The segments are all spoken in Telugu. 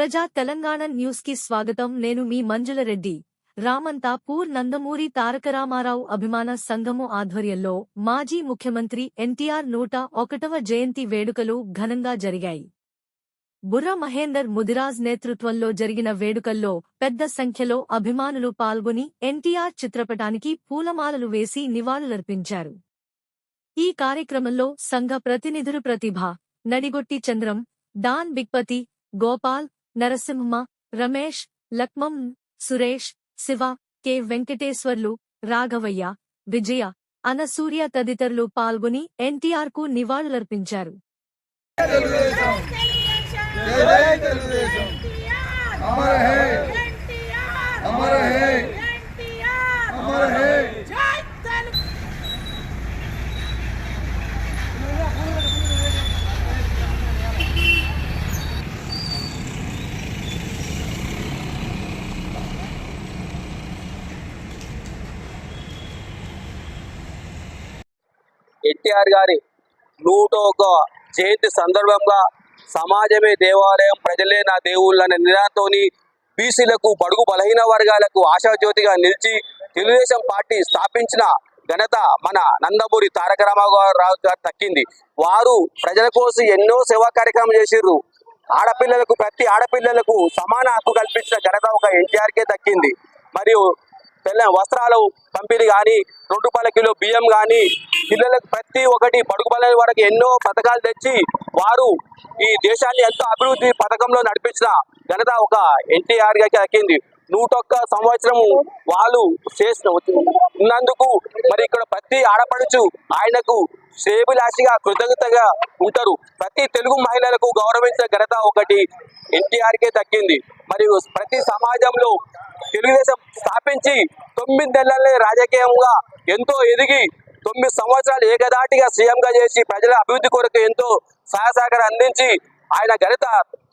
ప్రజా తెలంగాణ న్యూస్కి స్వాగతం. నేను మీ మంజుల రెడ్డి. రామంతా పూర్ నందమూరి తారకరామారావు అభిమాన సంఘము ఆధ్వర్యంలో మాజీ ముఖ్యమంత్రి ఎన్టీఆర్ నూట ఒకటవ జయంతి వేడుకలు ఘనంగా జరిగాయి. బుర్ర మహేందర్ ముదిరాజ్ నేతృత్వంలో జరిగిన వేడుకల్లో పెద్ద సంఖ్యలో అభిమానులు పాల్గొని ఎన్టీఆర్ చిత్రపటానికి పూలమాలలు వేసి నివాళులర్పించారు. ఈ కార్యక్రమంలో సంఘ ప్రతినిధులు ప్రతిభ నడిగొట్టి చంద్రం డాన్ బిగ్పతి గోపాల్ నరసింహ రమేష్ లక్మం సురేష్ శివ కె. వెంకటేశ్వర్లు రాఘవయ్య విజయ అనసూర్య తదితరులు పాల్గొని ఎన్టీఆర్కు నివాళులర్పించారు ఎన్టీఆర్ గారి నూట ఒక జయంతి సందర్భంగా సమాజమే దేవాలయం ప్రజలే నా దేవుళ్ళు అనే నినాదంతోని బీసీలకు బడుగు బలహీన వర్గాలకు ఆశాజ్యోతిగా నిలిచి తెలుగుదేశం పార్టీ స్థాపించిన ఘనత మన నందమూరి తారక రామారావు గారు దక్కింది. వారు ప్రజల కోసం ఎన్నో సేవా కార్యక్రమం చేసిర్రు. ఆడపిల్లలకు ప్రతి ఆడపిల్లలకు సమాన హక్కు కల్పించిన ఘనత ఒక ఎన్టీఆర్కే దక్కింది. మరియు తెల్ల వస్త్రాలు పంపిణీ కానీ రెండు రూపాయల కిలో బియ్యం కానీ పిల్లలకు ప్రతి ఒక్కటి పడుకు పల్లెల వరకు ఎన్నో పథకాలు తెచ్చి వారు ఈ దేశాన్ని ఎంతో అభివృద్ధి పథకంలో నడిపించిన ఘనత ఒక ఎన్టీఆర్ గారికి దక్కింది. నూటొక్క సంవత్సరము వాళ్ళు చేసిన ఉన్నందుకు మరి ఇక్కడ ప్రతి ఆడపడుచు ఆయనకు శ్రేయభిలాషిగా కృతజ్ఞతగా ఉంటారు. ప్రతి తెలుగు మహిళలకు గౌరవించిన ఘనత ఒకటి ఎన్టీఆర్కే తగ్గింది. దక్కింది మరియు ప్రతి సమాజంలో తెలుగుదేశం స్థాపించి తొమ్మిది నెలలనే రాజకీయంగా ఎంతో ఎదిగి తొమ్మిది సంవత్సరాలు ఏకదాటిగా సీఎంగా చేసి ప్రజల అభివృద్ధి కొరకు ఎంతో సహాయ సహకారం అందించి ఆయన ఘనత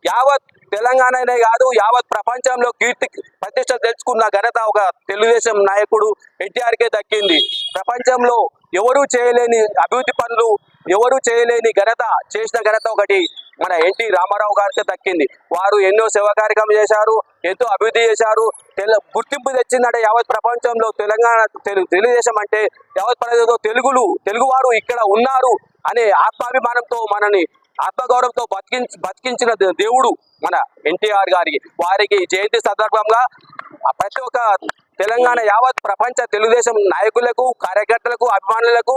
యావత్ తెలంగాణనే కాదు యావత్ ప్రపంచంలో కీర్తి ప్రతిష్ట తెచ్చుకున్న ఘనత ఒక తెలుగుదేశం నాయకుడు ఎన్టీఆర్కే దక్కింది. ప్రపంచంలో ఎవరూ చేయలేని అభివృద్ధి పనులు ఎవరూ చేయలేని ఘనత చేసిన ఘనత ఒకటి మన ఎన్టీ రామారావు గారికి దక్కింది. వారు ఎన్నో సేవా కార్యక్రమం చేశారు ఎంతో అభివృద్ధి చేశారు. తెల గుర్తింపు తెచ్చిందంటే యావత్ ప్రపంచంలో తెలంగాణ తెలు- తెలుగుదేశం అంటే యావత్ ప్రజలతో తెలుగులు తెలుగువారు ఇక్కడ ఉన్నారు అనే ఆత్మాభిమానంతో మనని ఆత్మగౌరవంతో బతికించి బతికించిన దే- దేవుడు మన ఎన్టీఆర్ గారికి. వారికి జయంతి సందర్భంగా ప్రతి ఒక్క తెలంగాణ యావత్ ప్రపంచ తెలుగుదేశం నాయకులకు కార్యకర్తలకు అభిమానులకు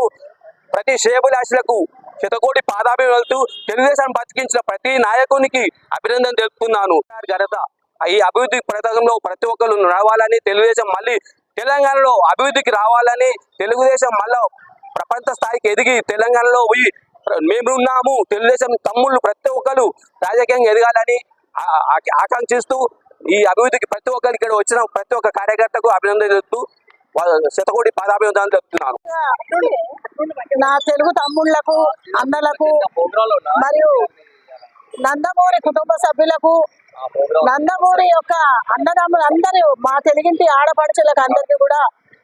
ప్రతి శ్రేయభిలాషులకు శతకోటి పాదాభి వెళ్తూ తెలుగుదేశం బతికించిన ప్రతి నాయకునికి అభినందన తెలుపుతున్నాను. ఘనత ఈ అభివృద్ధి పథకంలో ప్రతి ఒక్కరు నడవాలని తెలుగుదేశం మళ్ళీ తెలంగాణలో అభివృద్ధికి రావాలని తెలుగుదేశం మళ్ళీ ప్రపంచ స్థాయికి ఎదిగి తెలంగాణలో పోయి మేమున్నాము. తెలుగుదేశం తమ్ముళ్ళు ప్రతి ఒక్కరు రాజకీయంగా ఎదగాలని ఆకాంక్షిస్తూ ఈ అభివృద్ధికి ప్రతి ఒక్కరికి ఇక్కడ వచ్చిన ప్రతి ఒక్క కార్యకర్తకు అభినందన చెప్తూ శతకోటి పాదాభివందనాలు చెప్తున్నాను నా తెలుగు తమ్ముళ్ళకు అన్నలకు మరియు నందమూరి కుటుంబ సభ్యులకు నందమూరి యొక్క అన్నదమ్ములు అందరూ మా తెలుగింటి ఆడపడుచులకు అందరికీ కూడా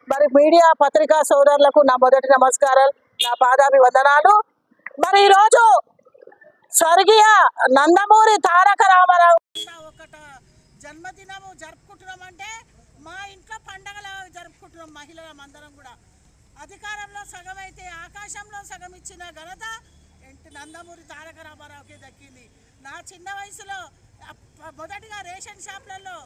మరి మీడియా పత్రికా సోదరులకు నా మొదటి నమస్కారాలు నా పాదాభి వందనాలు మరి ఈరోజు స్వర్గీయ నందమూరి తారక రామారావు ఒకట జన్మదినము జరుపుకుంటున్నాం అంటే మా ఇంట్లో పండగలా జరుపుకుంటున్నాం మహిళలం అందరం కూడా. అధికారంలో సగం అయితే ఆకాశంలో సగం ఇచ్చిన ఘనత నందమూరి తారక రామారావుకి దక్కింది. నా చిన్న వయసులో మొదటిగా రేషన్ షాప్లలో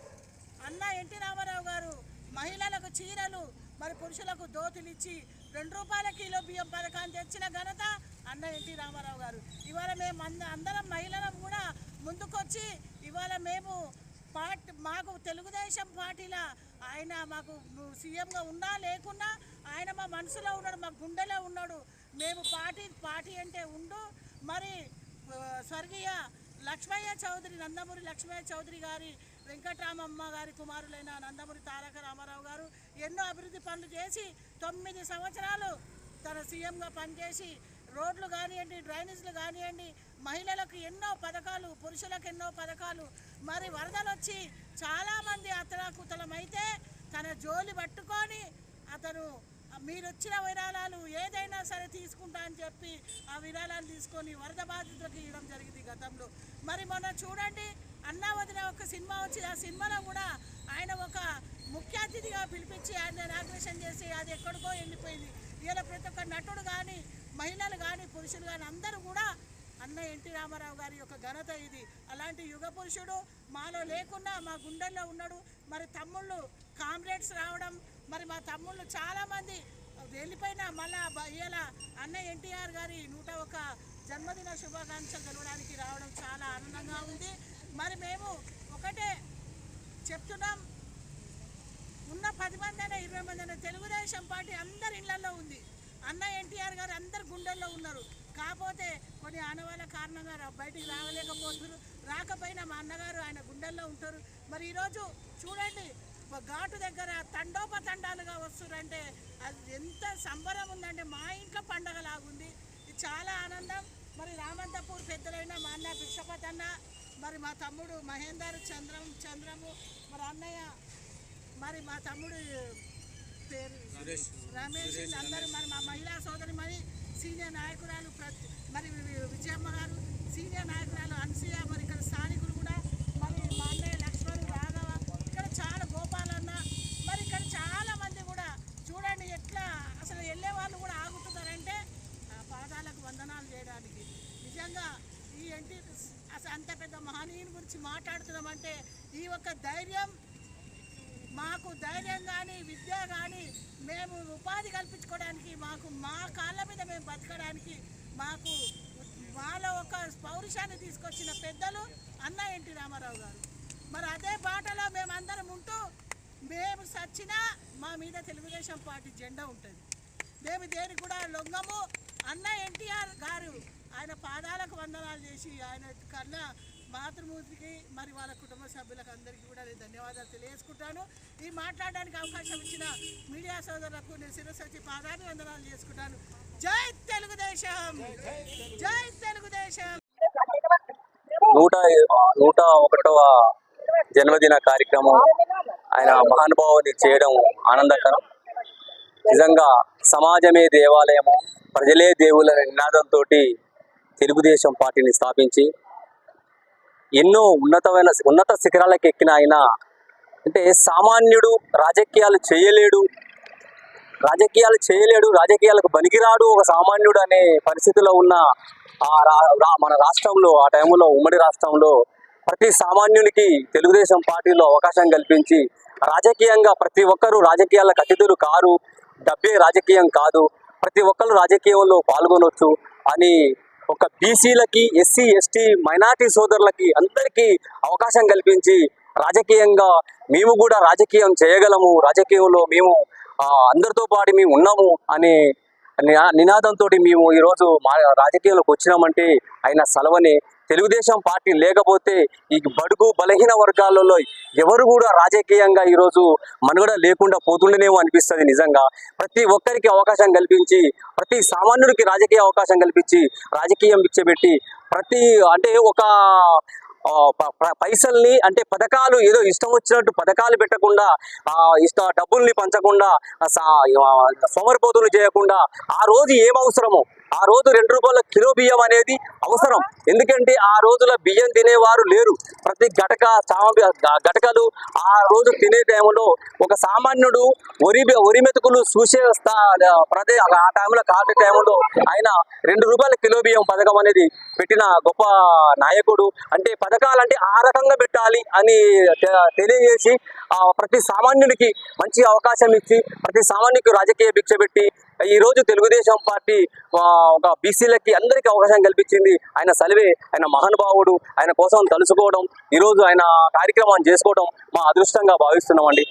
అన్న ఎన్టీ రామారావు గారు మహిళలకు చీరలు మరి పురుషులకు దోతులు ఇచ్చి రెండు రూపాయల కిలో బియ్యం పథకాన్ని తెచ్చిన ఘనత అన్న ఎన్టీ రామారావు గారు. ఇవాళ మేము అంద అందరం మహిళలం కూడా ముందుకొచ్చి ఇవాళ మేము పార్టీ మాకు తెలుగుదేశం పార్టీలో ఆయన మాకు సీఎంగా ఉన్నా లేకున్నా ఆయన మా మనసులో ఉన్నాడు మా గుండెలో ఉన్నాడు. మేము పార్టీ పార్టీ అంటే ఉండు. మరి స్వర్గీయ లక్ష్మయ్య చౌదరి నందమూరి లక్ష్మయ్య చౌదరి గారి వెంకటరామమ్మ గారి కుమారులైన నందమూరి తారక రామారావు గారు ఎన్నో అభివృద్ధి పనులు చేసి తొమ్మిది సంవత్సరాలు తన సీఎంగా పనిచేసి రోడ్లు కానివ్వండి డ్రైనేజీలు కానివ్వండి మహిళలకు ఎన్నో పథకాలు పురుషులకు ఎన్నో పథకాలు. మరి వరదలు వచ్చి చాలామంది అతలాకుతలమైతే తన జోలి పట్టుకొని అతను మీరు వచ్చిన విరాళాలు ఏదైనా సరే తీసుకుంటా అని చెప్పి ఆ విరాళాలు తీసుకొని వరద బాధితులకు ఇవ్వడం జరిగింది గతంలో. మరి మొన్న చూడండి అన్నా వదిన ఒక సినిమా వచ్చి ఆ సినిమాలో కూడా ఆయన ఒక ముఖ్య అతిథిగా పిలిపించి ఆయన ఇనాగ్రేషన్ చేసి అది ఎక్కడికో వెళ్ళిపోయింది ఇలా ప్రతి ఒక్క నటుడు కానీ మహిళలు కానీ పురుషులు కానీ అందరూ కూడా అన్న ఎన్టీ రామారావు గారి యొక్క ఘనత ఇది. అలాంటి యుగ పురుషుడు మాలో లేకున్నా మా గుండెల్లో ఉన్నాడు. మరి తమ్ముళ్ళు కామ్రేడ్స్ రావడం మరి మా తమ్ముళ్ళు చాలామంది వెళ్ళిపోయినా మళ్ళా ఇలా అన్న ఎన్టీఆర్ గారి నూట ఒక జన్మదిన శుభాకాంక్షలు తెలవడానికి రావడం చాలా ఆనందంగా ఉంది. మరి మేము ఒకటే చెప్తున్నాం. ఉన్న పది మంది అయినా ఇరవై మంది అయినా తెలుగుదేశం పార్టీ అందరి ఇళ్ళలో ఉంది. అన్న ఎన్టీఆర్ గారు అందరు గుండెల్లో ఉన్నారు. కాకపోతే కొన్ని ఆనవాళ్ళ కారణంగా బయటికి రావలేకపోతున్నారు. రాకపోయినా మా అన్నగారు ఆయన గుండెల్లో ఉంటారు. మరి ఈరోజు చూడండి ఘాటు దగ్గర తండోపతండాలుగా వస్తున్నారంటే అది ఎంత సంబరం ఉందంటే మా ఇంట్లో పండగ లాగుంది ఇది చాలా ఆనందం. మరి రామంతపూర్ పెద్దలైన మా అన్న బిషపత్ అన్న మరి మా తమ్ముడు మహేందర్ చంద్రం చంద్రము మరి అన్నయ్య మరి మా తమ్ముడు రమేష్ అందరూ మరి మా మహిళా సోదరి మరి సీనియర్ నాయకురాలు ప్రతి మరి విజయమ్మ గారు సీనియర్ నాయకురాలు అన్సూయ మరి ఇక్కడ స్థానికులు కూడా మరి మా అన్నయ్య లక్ష్మణ్ రాఘవ ఇక్కడ చాలా గోపాలన్న మరి ఇక్కడ చాలా మంది కూడా చూడండి ఎట్లా అసలు వెళ్ళే వాళ్ళు కూడా ఆగుతున్నారంటే ఆ పాదాలకు వందనాలు చేయడానికి. నిజంగా ఈ ఎన్టీ అసలు అంత పెద్ద మహనీయుని గురించి మాట్లాడుతున్నామంటే ఈ యొక్క ధైర్యం మాకు ధైర్యం కానీ విద్య కానీ మేము ఉపాధి కల్పించుకోవడానికి మాకు మా కాళ్ళ మీద మేము బతకడానికి మాకు మాలో ఒక పౌరుషాన్ని తీసుకొచ్చిన పెద్దలు అన్న ఎన్టీ రామారావు గారు. మరి అదే బాటలో మేమందరం ఉంటూ మేము సచ్చినా మా మీద తెలుగుదేశం పార్టీ జెండా ఉంటుంది. మేము దేనికి కూడా లొంగము. అన్న ఎన్టీఆర్ గారు ఆయన పాదాలకు వందనాలు చేసి ఆయన కన్నా మాతృమూర్తికి మరి వాళ్ళ కుటుంబ సభ్యులకు అందరికీ కూడా నేను ధన్యవాదాలు తెలియజేసుకుంటాను. ఈ మాట్లాడడానికి అవకాశం ఇచ్చిన మీడియా సోదరులకు నేను శిరస్సు వచ్చి పాదాన్ని వందనాలు చేసుకుంటాను. జై తెలుగుదేశం! జై తెలుగుదేశం! నూట నూట ఒకటవ జన్మదిన కార్యక్రమం ఆయన మహానుభావుని చేయడం ఆనందకరం. నిజంగా సమాజమే దేవాలయము ప్రజలే దేవుల నినాదంతో తెలుగుదేశం పార్టీని స్థాపించి ఎన్నో ఉన్నతమైన ఉన్నత శిఖరాలకు ఎక్కిన ఆయన. అంటే సామాన్యుడు రాజకీయాలు చేయలేడు. రాజకీయాలు చేయలేడు రాజకీయాలకు పనికిరాడు ఒక సామాన్యుడు అనే పరిస్థితిలో ఉన్న ఆ రా- రా- మన రాష్ట్రంలో ఆ టైంలో ఉమ్మడి రాష్ట్రంలో ప్రతి సామాన్యునికి తెలుగుదేశం పార్టీలో అవకాశం కల్పించి రాజకీయంగా ప్రతి ఒక్కరూ రాజకీయాలకు అతిథులు కారు డబ్బే రాజకీయం కాదు. ప్రతి ఒక్కరు రాజకీయంలో పాల్గొనవచ్చు అని ఒక బీసీలకి ఎస్సీ ఎస్టీ మైనార్టీ సోదరులకి అందరికీ అవకాశం కల్పించి రాజకీయంగా మేము కూడా రాజకీయం చేయగలము రాజకీయంలో మేము అందరితో పాటు మేము ఉన్నాము అనే నినా- నినాదంతో మేము ఈరోజు మా రాజకీయంలోకి వచ్చినామంటే ఆయన సెలవని తెలుగుదేశం పార్టీ లేకపోతే ఈ బడుగు బలహీన వర్గాలలో ఎవరు కూడా రాజకీయంగా ఈరోజు మనుగడ లేకుండా పోతుండేనేమో అనిపిస్తుంది నిజంగా. ప్రతి ఒక్కరికి అవకాశం కల్పించి ప్రతి సామాన్యుడికి రాజకీయ అవకాశం కల్పించి రాజకీయం ఇచ్చబెట్టి ప్రతి అంటే ఒక ప- పైసల్ని అంటే పథకాలు ఏదో ఇష్టం వచ్చినట్టు పథకాలు పెట్టకుండా ఇష్ట డబ్బుల్ని పంచకుండా సోమరిపోతులు చేయకుండా ఆ రోజు ఏం అవసరమో ఆ రోజు రెండు రూపాయల కిలో బియ్యం అనేది అవసరం. ఎందుకంటే ఆ రోజుల బియ్యం తినేవారు లేరు. ప్రతి గటక చామ గటకలు ఆ రోజు తినే టైంలో ఒక సామాన్యుడు వరి వరి మెతుకులు చూసే ప్రదే ఆ టైంలో కాటి టైంలో ఆయన రెండు రూపాయల కిలో బియ్యం పథకం అనేది పెట్టిన గొప్ప నాయకుడు. అంటే పథకాలు అంటే ఆ రకంగా పెట్టాలి అని తె- తెలియజేసి ప్రతి సామాన్యుడికి మంచి అవకాశం ఇచ్చి ప్రతి సామాన్యుడికి రాజకీయ భిక్ష పెట్టి ఈ రోజు తెలుగుదేశం పార్టీ ఒక బీసీలకి అందరికీ అవకాశం కల్పించింది. ఆయన సలివే ఆయన మహానుభావుడు ఆయన కోసం తలుచుకోవడం ఈరోజు ఆయన కార్యక్రమాన్ని చేసుకోవడం మా అదృష్టంగా భావిస్తున్నామండి.